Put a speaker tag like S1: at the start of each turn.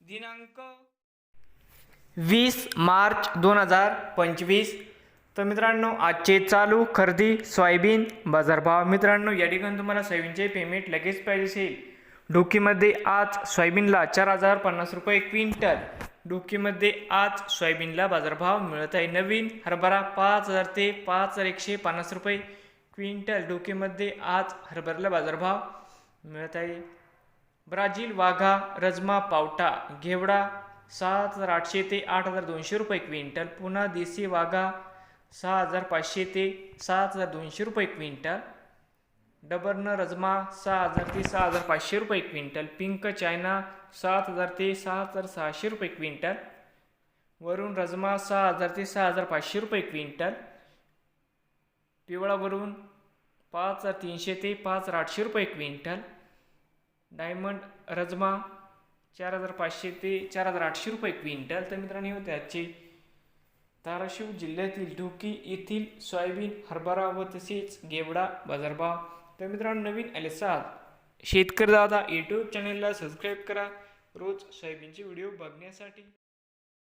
S1: दिनांक वीस मार्च दोन हजार पंचवीस. तर मित्रांनो आजचे चालू खरेदी सोयाबीन बाजारभाव मित्रांनो या ठिकाणी तुम्हाला सोयाबीनचे पेमेंट लगेच पाहिजे असेल. डोकीमध्ये आज सोयाबीनला चार हजार पन्नास रुपये क्विंटल. डोकीमध्ये आज सोयाबीनला बाजारभाव मिळत आहे नवीन. हरभरा पाच हजार ते पाच हजार एकशे पन्नास रुपये क्विंटल. डोकीमध्ये आज हरभऱ्याला बाजारभाव मिळत आहे. ब्राझील वाघा रजमा पावटा घेवडा सात हजार आठशे ते आठ हजार दोनशे रुपये क्विंटल. पुन्हा देसी वाघा सहा हजार पाचशे ते सात हजार दोनशे रुपये क्विंटल. डबरन रजमा सहा हजार ते सहा हजार पाचशे रुपये क्विंटल. पिंक चायना सात हजार ते सहा हजार सहाशे रुपये क्विंटल. वरून रजमा सहा हजार ते सहा हजार पाचशे रुपये क्विंटल. पिवळावरून पाच हजार तीनशे ते पाच हजार आठशे रुपये क्विंटल. डायमंड रजमा चार हजार पाचशे ते चार हजार आठशे रुपये क्विंटल. तर मित्रांनो होते आजचे धाराशिव जिल्ह्यातील ढोकी येथील सोयाबीन हरभरा व तसेच गेवडा बाजारभाव. तर मित्रांनो नवीन आले सात शेतकरी दादा यूट्यूब चॅनलला सबस्क्राईब करा. रोज सोयाबीनचे व्हिडिओ बघण्यासाठी.